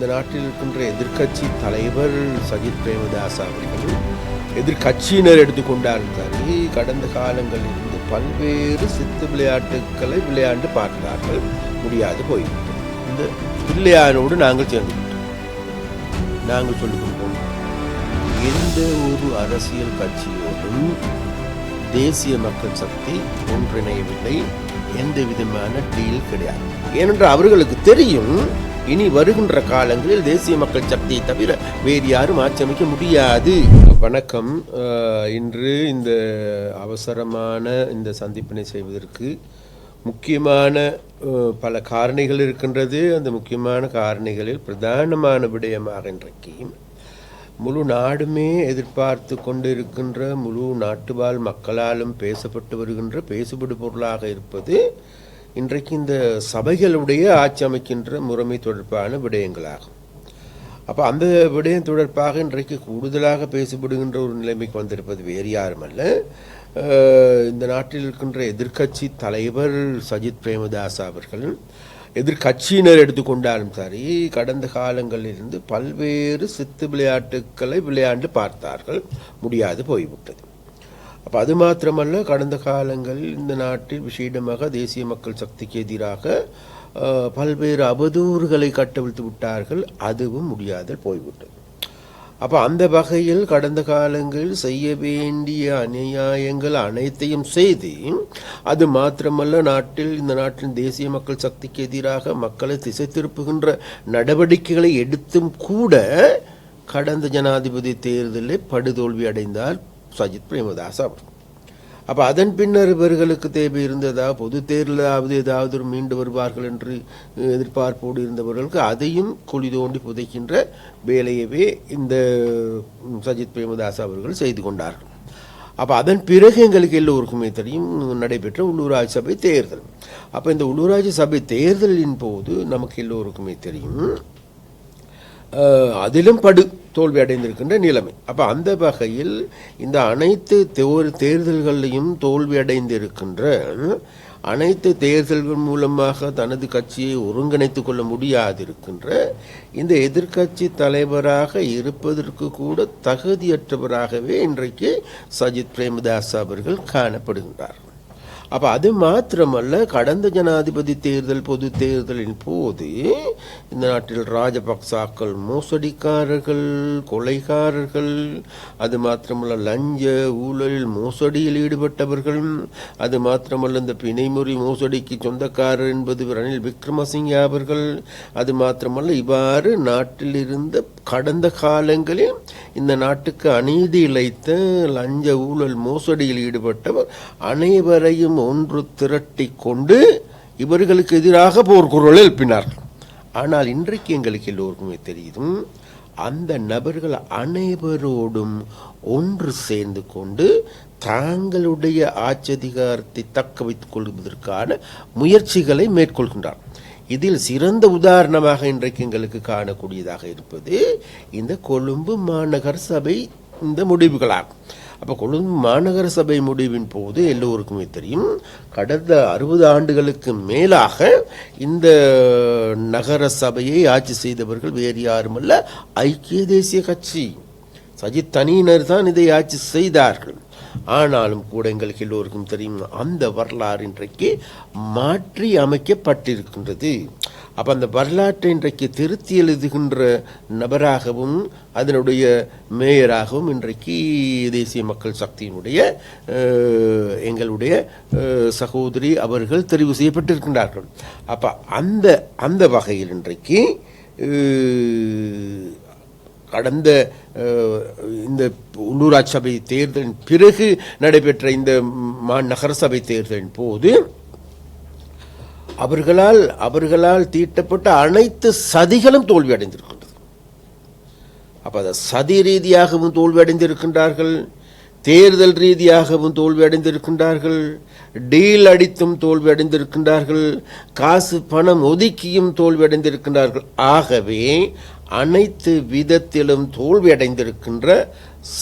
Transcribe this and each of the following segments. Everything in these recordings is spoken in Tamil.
இந்த நாட்டில் இருக்கின்ற எதிர்க்கட்சி தலைவர் சஜித் பிரேமதாஸ் அவர்கள் எதிர்க்கட்சியினர் எடுத்துக்கொண்டாலும் சரி கடந்த காலங்களில் இருந்து பல்வேறு சித்து விளையாட்டுக்களை விளையாண்டு பார்த்தார்கள். முடியாது போய்விட்டோம் இந்த பிள்ளையானோடு நாங்கள் சேர்ந்து விட்டோம் நாங்கள் சொல்லிக் எந்த ஒரு அரசியல் கட்சியோடும் தேசிய மக்கள் சக்தி ஒன்றிணையவில்லை. எந்த விதமான டீல் கிடையாது. ஏனென்றால் அவர்களுக்கு தெரியும் இனி வருகின்ற காலங்களில் தேசிய மக்கள் சக்தியை தவிர வேறு யாரும் ஆட்சியமைக்க முடியாது. வணக்கம். இன்று இந்த அவசரமான இந்த சந்திப்பினை செய்வதற்கு முக்கியமான பல காரணிகள் இருக்கின்றது. அந்த முக்கியமான காரணிகளில் பிரதானமான விடயமாக இன்றைக்கு முழு நாடுமே எதிர்பார்த்து கொண்டிருக்கின்ற முழு நாட்டுவாழ் மக்களாலும் பேசப்பட்டு வருகின்ற பேசுபடு பொருளாக இருப்பது இன்றைக்கு இந்த சபைகளுடைய ஆட்சி அமைக்கின்ற முறைமை தொடர்பான விடயங்களாகும். அப்போ அந்த விடயம் தொடர்பாக இன்றைக்கு கூடுதலாக பேசப்படுகின்ற ஒரு நிலைமைக்கு வந்திருப்பது வேறு யாருமல்ல. அல்ல இந்த நாட்டில் இருக்கின்ற எதிர்க்கட்சி தலைவர் சஜித் பிரேமதாஸ் அவர்கள் எதிர்க்கட்சியினர் எடுத்துக்கொண்டாலும் சரி கடந்த காலங்களிலிருந்து பல்வேறு சித்து விளையாட்டுக்களை விளையாண்டு பார்த்தார்கள். முடியாது போய்விட்டது. அப்போ அது மாத்திரமல்ல கடந்த காலங்களில் இந்த நாட்டில் விசேடமாக தேசிய மக்கள் சக்திக்கு எதிராக பல்வேறு அவதூறுகளை கட்டவிழ்த்து விட்டார்கள். அதுவும் முடியாதல் போய்விட்டது. அப்போ அந்த வகையில் கடந்த காலங்களில் செய்ய வேண்டிய அநியாயங்கள் அனைத்தையும் செய்து அது மாத்திரமல்ல நாட்டில் இந்த நாட்டின் தேசிய மக்கள் சக்திக்கு எதிராக மக்களை திசை திருப்புகின்ற நடவடிக்கைகளை எடுத்தும் கூட கடந்த ஜனாதிபதி தேர்தலில் படுதோல்வி அடைந்தார் சஜித் பிரேமதாஸ் அவர் அப்போ அதன் பின்னர் இவர்களுக்கு தேவை இருந்ததா? பொது தேர்தலாவது ஏதாவது ஒரு மீண்டு வருவார்கள் என்று எதிர்பார்ப்போடு இருந்தவர்களுக்கு அதையும் குழி தோண்டி புதைக்கின்ற வேலையவே இந்த சஜித் பிரேமதாஸ் அவர்கள் செய்து கொண்டார்கள் அப்போ அதன் பிறகு எங்களுக்கு எல்லோருக்குமே தெரியும் நடைபெற்ற உள்ளூராட்சி சபை தேர்தல். அப்போ இந்த உள்ளூராட்சி சபை தேர்தலின் போது நமக்கு எல்லோருக்குமே தெரியும் அதிலும் படு தோல்வி அடைந்திருக்கின்ற நிலைமை. அப்போ அந்த வகையில் இந்த அனைத்து தேர் தேர்தல்களையும் தோல்வி அடைந்திருக்கின்ற அனைத்து தேர்தல்கள் மூலமாக தனது கட்சியை ஒருங்கிணைத்து கொள்ள முடியாதிருக்கின்ற இந்த எதிர்க்கட்சி தலைவராக இருப்பதற்கு கூட தகுதியற்றவராகவே இன்றைக்கு சஜித் பிரேமதாஸ் அவர்கள் காணப்படுகின்றார். அப்போ அது மாத்திரமல்ல கடந்த ஜனாதிபதி தேர்தல் பொது தேர்தலின் போது இந்த நாட்டில் ராஜபக்சாக்கள் மோசடிக்காரர்கள் கொலைகாரர்கள் அது மாத்திரமல்ல லஞ்ச ஊழலில் மோசடியில் ஈடுபட்டவர்கள் அது மாத்திரமல்ல இந்த பிணைமுறி மோசடிக்கு சொந்தக்காரர் என்பது ரணில் விக்ரமசிங்கே அவர்கள் அது மாத்திரமல்ல இவ்வாறு நாட்டில் இருந்த கடந்த காலங்களில் இந்த நாட்டுக்கு அநீதி இழைத்த லஞ்ச ஊழல் மோசடியில் ஈடுபட்டவர் அனைவரையும் ஒன்று திரட்டி கொண்டு இவர்களுக்கு எதிராக போர்க்குரல் எழுப்பினார்கள். ஆனால் இன்றைக்கு எங்களுக்கு எல்லோருக்குமே தெரியும் அந்த நபர்கள் அனைவரோடும் ஒன்று சேர்ந்து கொண்டு தாங்களுடைய ஆட்சதிகாரத்தை தக்க வைத்துக் கொள்வதற்கான முயற்சிகளை மேற்கொள்கின்றார் இதில் சிறந்த உதாரணமாக இன்றைக்கு எங்களுக்கு காணக்கூடியதாக இருப்பது இந்த கொழும்பு மாநகர சபை இந்த முடிவுகளாகும் அப்போ கொழும்பு மாநகர சபை முடிவின் போது எல்லோருக்குமே தெரியும் கடந்த அறுபது ஆண்டுகளுக்கு மேலாக இந்த நகர சபையை ஆட்சி செய்தவர்கள் வேறு யாருமல்ல ஐக்கிய தேசிய கட்சி. சஜித் தனியினர் தான் இதை ஆட்சி செய்தார்கள். ஆனாலும் கூட எங்களுக்கு எல்லோருக்கும் தெரியும் அந்த வரலாறு இன்றைக்கு மாற்றி அமைக்கப்பட்டிருக்கின்றது. அப்போ அந்த வரலாற்றை இன்றைக்கு திருத்தி எழுதுகின்ற நபராகவும் அதனுடைய மேயராகவும் இன்றைக்கு தேசிய மக்கள் சக்தியினுடைய எங்களுடைய சகோதரி அவர்கள் தெரிவு செய்யப்பட்டிருக்கின்றார்கள். அப்போ அந்த அந்த வகையில் இன்றைக்கு கடந்த இந்த உள்ளூராட்சி சபை தேர்தலின் பிறகு நடைபெற்ற இந்த மா நகர சபை தேர்தலின் போது அவர்களால் அவர்களால் தீட்டப்பட்ட அனைத்து சதிகளும் தோல்வி அடைந்திருக்கின்றது அப்போ அதை சதி ரீதியாகவும் தோல்வி அடைந்திருக்கின்றார்கள் தேர்தல் ரீதியாகவும் தோல்வி அடைந்திருக்கின்றார்கள் டீல் அடித்தும் தோல்வி அடைந்திருக்கின்றார்கள் காசு பணம் ஒதுக்கியும் தோல்வி அடைந்திருக்கின்றார்கள் ஆகவே அனைத்து விதத்திலும் தோல்வி அடைந்திருக்கின்ற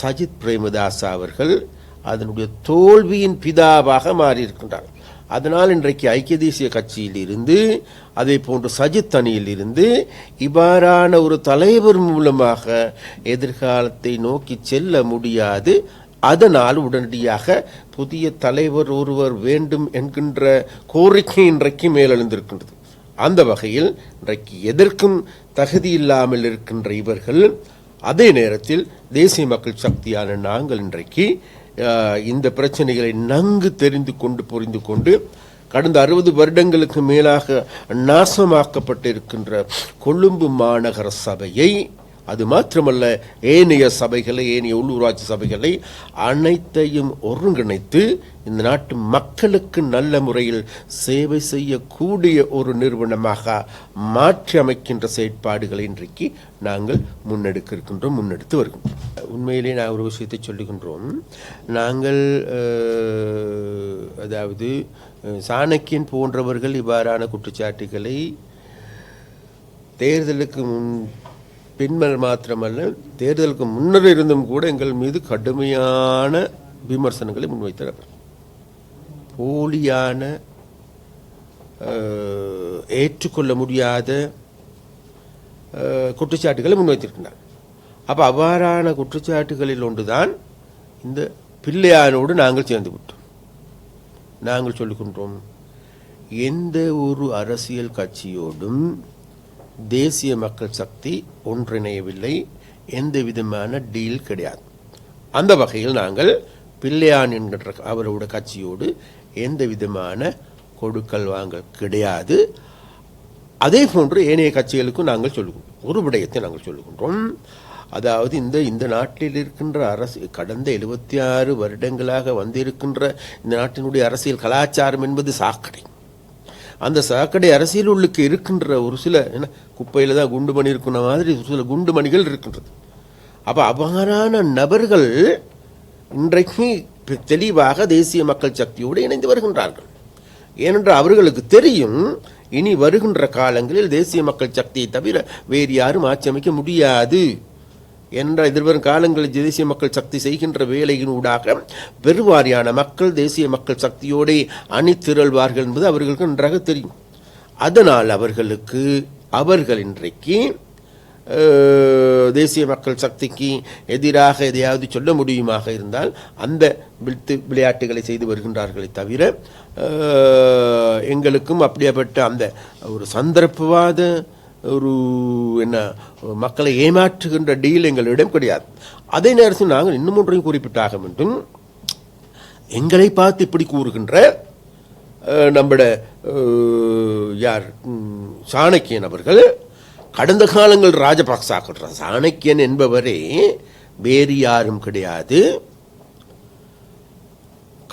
சஜித் பிரேமதாஸ் அவர்கள் அதனுடைய தோல்வியின் பிதாவாக மாறியிருக்கின்றார். அதனால் இன்றைக்கு ஐக்கிய தேசிய கட்சியில் இருந்து அதே போன்று சஜித் அணியில் இருந்து இவ்வாறான ஒரு தலைவர் மூலமாக எதிர்காலத்தை நோக்கி செல்ல முடியாது. அதனால் உடனடியாக புதிய தலைவர் ஒருவர் வேண்டும் என்கின்ற கோரிக்கை இன்றைக்கு மேலெழுந்திருக்கின்றது. அந்த வகையில் இன்றைக்கு எதற்கும் தகுதி இல்லாமல் இருக்கின்ற இவர்கள் அதே நேரத்தில் தேசிய மக்கள் சக்தியான நாங்கள் இன்றைக்கு இந்த பிரச்சனைகளை நன்கு தெரிந்து கொண்டு புரிந்து கொண்டு கடந்த அறுபது வருடங்களுக்கு மேலாக நாசமாக்கப்பட்டிருக்கின்ற கொழும்பு மாநகர சபையை அது மாத்திரமல்ல ஏனைய சபைகளை ஏனைய உள்ளூராட்சி சபைகளை அனைத்தையும் ஒருங்கிணைத்து இந்த நாட்டு மக்களுக்கு நல்ல முறையில் சேவை செய்யக்கூடிய ஒரு நிறுவனமாக மாற்றி அமைக்கின்ற செயற்பாடுகளை இன்றைக்கு நாங்கள் முன்னெடுக்க இருக்கின்றோம் முன்னெடுத்து வருகின்றோம். உண்மையிலே நான் ஒரு விஷயத்தை சொல்லுகின்றோம். நாங்கள் அதாவது சாணக்கியன் போன்றவர்கள் இவ்வாறான குற்றச்சாட்டுகளை தேர்தலுக்கு முன் பின்மர் மாத்திரமல்ல தேர்தலுக்கு முன்னர் இருந்தும் கூட எங்கள் மீது கடுமையான விமர்சனங்களை முன்வைத்தனர் போலியான ஏற்றுக்கொள்ள முடியாத குற்றச்சாட்டுகளை முன்வைத்திருக்கின்றார் அப்போ அவ்வாறான குற்றச்சாட்டுகளில் ஒன்றுதான் இந்த பிள்ளையானோடு நாங்கள் சேர்ந்து விட்டோம். நாங்கள் சொல்லுகின்றோம் எந்த ஒரு அரசியல் கட்சியோடும் தேசிய மக்கள் சக்தி ஒன்றிணையவில்லை. எந்த விதமான டீல் கிடையாது. அந்த வகையில் நாங்கள் பிள்ளையான் என்கின்ற அவரோட கட்சியோடு எந்த விதமான கொடுக்கல் வாங்கல் கிடையாது. அதே போன்று ஏனைய கட்சிகளுக்கும் நாங்கள் சொல்லுகின்றோம் ஒரு விடயத்தை நாங்கள் சொல்லுகின்றோம். அதாவது இந்த இந்த நாட்டில் இருக்கின்ற அரசு கடந்த எழுபத்தி ஆறு வருடங்களாக வந்திருக்கின்ற இந்த நாட்டினுடைய அரசியல் கலாச்சாரம் என்பது சாக்கடை. அந்த சாக்கடை அரசியல் உள்ளுக்கு இருக்கின்ற ஒரு சில என்ன குப்பையில் தான் குண்டு மணி இருக்கிற மாதிரி ஒரு சில குண்டு மணிகள் இருக்கின்றது. அப்போ அவ்வாறான நபர்கள் இன்றைக்கு தெளிவாக தேசிய மக்கள் சக்தியோடு இணைந்து வருகின்றார்கள். ஏனென்றால் அவர்களுக்கு தெரியும் இனி வருகின்ற காலங்களில் தேசிய மக்கள் சக்தியை தவிர வேறு யாரும் ஆட்சி அமைக்க முடியாது. என்ற எதிர்வரும் காலங்களில் தேசிய மக்கள் சக்தி செய்கின்ற வேலையின் ஊடாக பெருவாரியான மக்கள் தேசிய மக்கள் சக்தியோடே அணி திரள்வார்கள் என்பது அவர்களுக்கு நன்றாக தெரியும். அதனால் அவர்களுக்கு அவர்கள் இன்றைக்கு தேசிய மக்கள் சக்திக்கு எதிராக எதையாவது சொல்ல முடியுமாக இருந்தால் அந்த வித்து விளையாட்டுகளை செய்து வருகின்றார்களே தவிர எங்களுக்கும் அப்படியாப்பட்ட அந்த ஒரு சந்தர்ப்பவாத ஒரு என்ன மக்களை ஏமாற்றுகின்ற டீல் எங்களிடம் கிடையாது. அதே நேரத்தில் நாங்கள் இன்னும் ஒன்றையும் குறிப்பிட்டாக வேண்டும். எங்களை பார்த்து இப்படி கூறுகின்ற நம்மட யார் சாணக்கியன் அவர்கள் கடந்த காலங்கள் ராஜபக்சாக்கள் சாணக்கியன் என்பவரே வேறு யாரும் கிடையாது.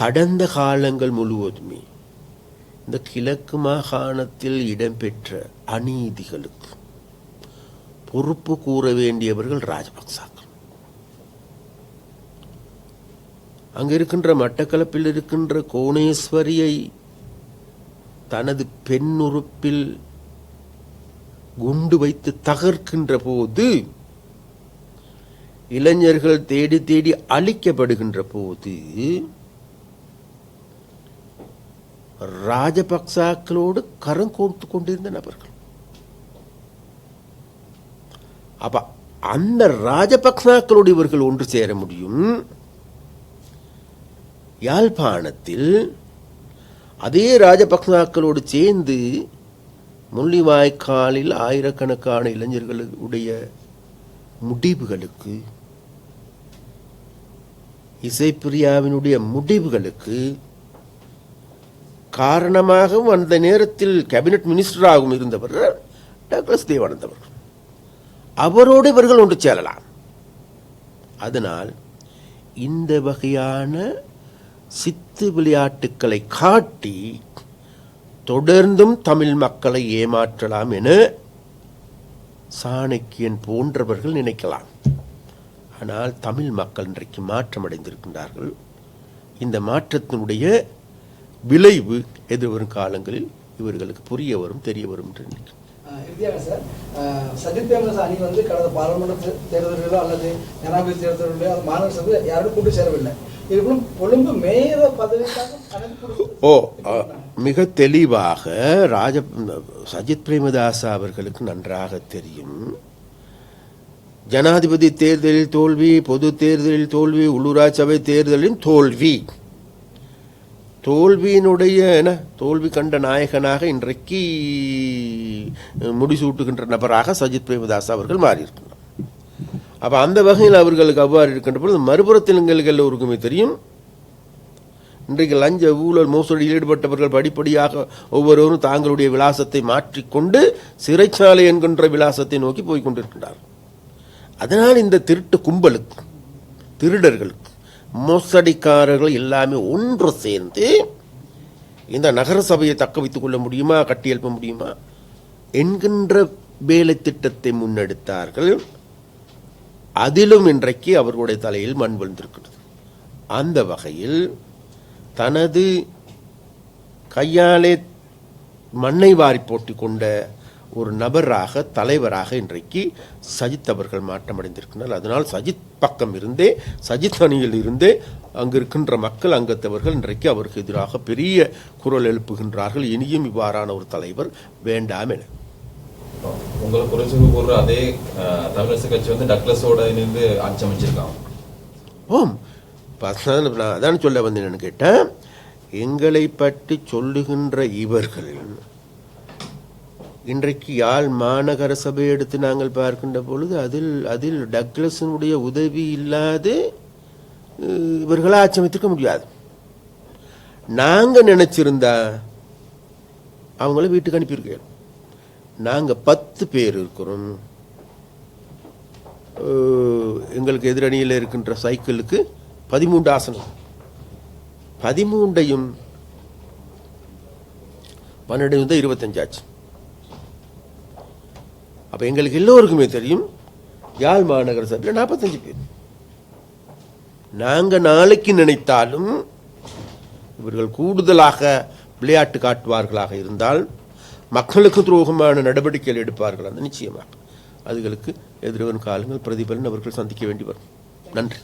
கடந்த காலங்கள் முழுவதுமே இந்த கிழக்கு மாகாணத்தில் இடம்பெற்ற அநீதிகளுக்கு பொறுப்பு கூற வேண்டியவர்கள் ராஜபக்சாக்கள். அங்க இருக்கின்ற மட்டக்களப்பில் இருக்கின்ற கோணேஸ்வரியை தனது பெண்ணுறுப்பில் குண்டு வைத்து தகர்க்கின்ற போது இளைஞர்கள் தேடி தேடி அழிக்கப்படுகின்ற போது ராஜபக்சாக்களோடு கரம் கோர்த்து கொண்டிருந்த நபர்கள். அப்ப அந்த ராஜபக்சாக்களோடு இவர்கள் ஒன்று சேர முடியும். யாழ்ப்பாணத்தில் அதே ராஜபக்சாக்களோடு சேர்ந்து முள்ளிவாய்க்காலில் ஆயிரக்கணக்கான இளைஞர்களுடைய முடிவுகளுக்கு இசைப்பிரியாவினுடைய முடிவுகளுக்கு காரணமாகவும் அந்த நேரத்தில் கேபினட் மினிஸ்டராகவும் இருந்தவர் டக்ளஸ் தேவானந்த் அவர்கள். அவரோடு இவர்கள் ஒன்று சேரலாம். அதனால் இந்த வகையான சித்து விளையாட்டுக்களை காட்டி தொடர்ந்தும் தமிழ் மக்களை ஏமாற்றலாம் என சாணக்கியன் போன்றவர்கள் நினைக்கலாம். ஆனால் தமிழ் மக்கள் இன்றைக்கு மாற்றமடைந்திருக்கின்றார்கள். இந்த மாற்றத்தினுடைய விளைவு எதிர்வரும் காலங்களில் இவர்களுக்கு புரிய வரும் தெரிய வரும் என்று நினைக்கிறேன். இறுதியாக சார் சஜித் பிரேமதாஸ் அணி வந்து கடந்த பாராளுமன்ற தேர்தல்களோ அல்லது ஜனாதிபதி தேர்தல்களோ அது சபையில் யாரும் கூட்டு சேரவில்லை. இதுக்குள்ளும் கொழும்பு மேயர் பதவிக்காக ஓ மிக தெளிவாக ராஜ சஜித் பிரேமதாசா அவர்களுக்கு நன்றாக தெரியும். ஜனாதிபதி தேர்தலில் தோல்வி பொது தேர்தலில் தோல்வி உள்ளூராட்சி சபை தேர்தலில் தோல்வி. தோல்வியினுடைய என தோல்வி கண்ட நாயகனாக இன்றைக்கு முடிசூட்டுகின்ற நபராக சஜித் பிரேமதாஸ் அவர்கள் மாறியிருக்கிறார். அப்போ அந்த வகையில் அவர்களுக்கு அவ்வாறு இருக்கின்ற பொழுது மறுபுறத்தில் எங்களுக்கு எல்லோருக்குமே தெரியும் இன்றைக்கு லஞ்ச ஊழல் மோசடியில் ஈடுபட்டவர்கள் படிப்படியாக ஒவ்வொருவரும் தாங்களுடைய விலாசத்தை மாற்றிக்கொண்டு சிறைச்சாலை என்கின்ற விலாசத்தை நோக்கி போய் கொண்டிருக்கின்றார் அதனால் இந்த திருட்டு கும்பலுக்கு திருடர்களுக்கு மோசடிக்காரர்கள் எல்லாமே ஒன்று சேர்ந்து இந்த நகர சபையை தக்க வைத்துக் கொள்ள முடியுமா? கட்டியெழுப்ப முடியுமா? என்கின்ற வேலை திட்டத்தை முன்னெடுத்தார்கள். அதிலும் இன்றைக்கு அவர்களுடைய தலையில் மண் விழுந்திருக்கிறது. அந்த வகையில் தனது கையாலே மண்ணை வாரி போட்டி கொண்ட ஒரு நபராக தலைவராக இன்றைக்கு சஜித் அவர்கள் மாற்றமடைந்திருக்கிறார் அதனால் சஜித் பக்கம் இருந்தே சஜித் அணியில் இருந்தே அங்கு இருக்கின்ற மக்கள் அங்கத்தவர்கள் இன்றைக்கு அவருக்கு எதிராக பெரிய குரல் எழுப்புகின்றார்கள். இனியும் இவ்வாறான ஒரு தலைவர் வேண்டாம் என. உங்களை குறைச்சு கூறுற அதே தமிழரசு கட்சி வந்து டக்ளஸோட இணைந்து ஆட்சி அமைச்சிருக்காங்க அதான் நான் அதான் சொல்ல வந்தேன்னு கேட்டேன். எங்களை பற்றி சொல்லுகின்ற இவர்கள் இன்றைக்கு யாழ் மாநகர சபை எடுத்து நாங்கள் பார்க்கின்ற பொழுது அதில் அதில் டக்ளஸினுடைய உதவி இல்லாது அஹ், இவர்களை முடியாது. நாங்கள் நினச்சிருந்தா அவங்கள வீட்டுக்கு அனுப்பியிருக்கோம் நாங்கள் பத்து பேர் இருக்கிறோம். எங்களுக்கு எதிரணியில் இருக்கின்ற சைக்கிளுக்கு பதிமூன்று ஆசனம். பதிமூன்றையும் பன்னெண்டு வந்து இருபத்தஞ்சாச்சு. அப்போ எங்களுக்கு எல்லோருக்குமே தெரியும் யாழ் மாநகர சபையில் நாற்பத்தஞ்சு பேர். நாங்கள் நாளைக்கு நினைத்தாலும் இவர்கள் கூடுதலாக விளையாட்டு காட்டுவார்களாக இருந்தால் மக்களுக்கு துரோகமான நடவடிக்கைகள் எடுப்பார்கள் அந்த நிச்சயமாக. அதுகளுக்கு எதிர்வரும் காலங்கள் பிரதிபலன் அவர்கள் சந்திக்க வேண்டி வரும். நன்றி.